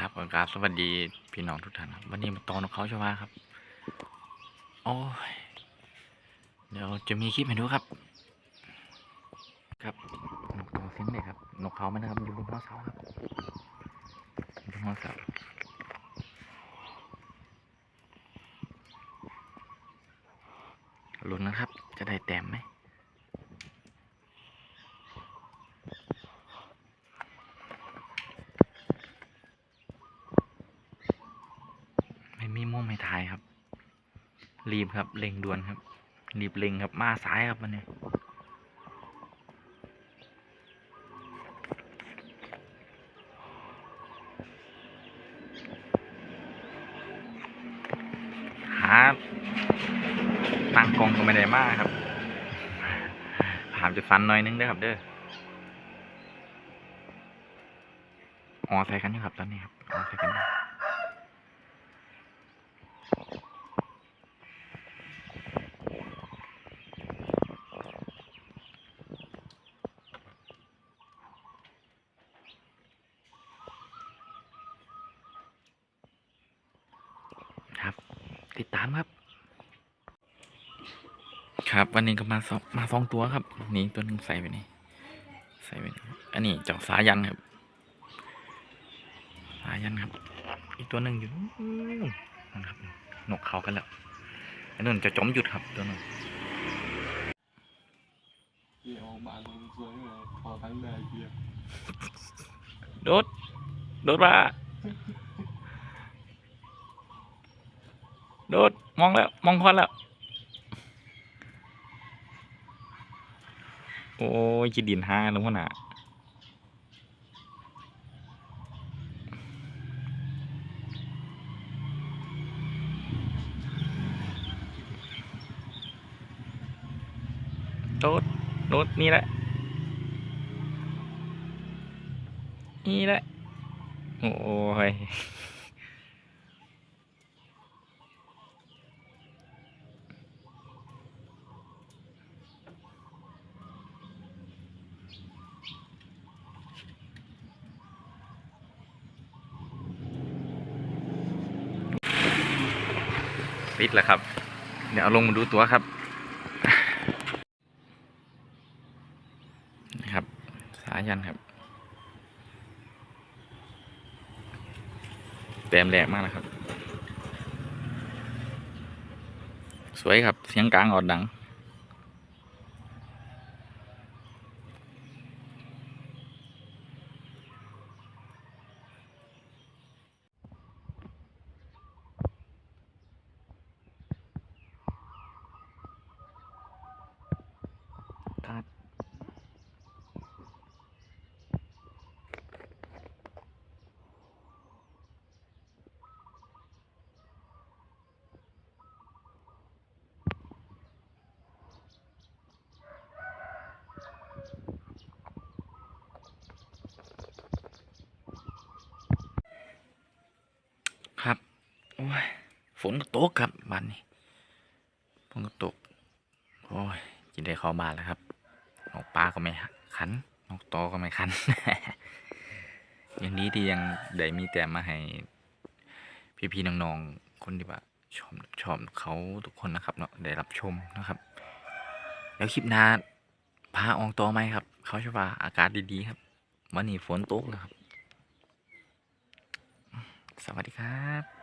ครับกราบสวัสดีพี่น้องทุกท่านครับ วันนี้มาตอนของเขาใช่ไหมครับ โอ้ย เดี๋ยวจะมีคลิปให้ดูครับ ครับนกตัวเส้นเลยครับ นกเขาไหมนะครับ อยู่บนหัวเสาครับบนหัวเสาลุ้นนะครับ จะได้แต้มไหมมีมุมไม่ถ่ายครับ รีบครับเร่งด่วนครับรีบเร่งครับมาซ้ายครับวันเนี้หาตั้งกองก็ไม่ได้มากครับถามจะฟันหน่อยนึงเด้อครับเด้ออ๋อใส่กันอยู่ครับตอนนี้ครับอ๋อใส่กันอยู่ ครับ ติดตามครับ ครับ วันนี้ก็มาสองมาสองตัวครับ นี่ตัวหนึงใส่ไปนี่ใส่ไปนี่อันนี้เจ้าสายันครับ สายันครับ อีกตัวหนึ่งอยู่นู่นนะครับนกเขากันแล้วอันนั้นจะจมหยุดครับตัวนึงเกี่ยวบานลงสวยเลยพอทั้งแม่เกี่ยวโดด โดดมา โดดมองแล้ว มองควันแล้ว โอ้ยจิดินห้าลงขนาดโดดโดดนี่แหละ นี่แหละ โอ้ย ปิดแล้วครับ เดี๋ยวเอาลงมาดูตัวครับนะครับ สายันครับ แต้มแหลกมากนะครับ สวยครับ เสียงกลางออดดัง ยฝนก็ตกครับบ้านนี้ฝนก็ตก โอ้ยจินได้เข้าบ้านแล้วครับนกปลาก็ไม่ขันนกโตอก็ไม่ขันยังดีที่ยังได้มีแต่มาให้พี่ๆน้องๆคนที่ว่าชอบชอบเขาทุกคนนะครับเนาะได้รับชมนะครับ แล้วคลิปหน้าพาอองโตอไหมครับ เขาชอบว่าอากาศดีๆครับ วันนี้ฝนตกแล้วครับ สวัสดีครับ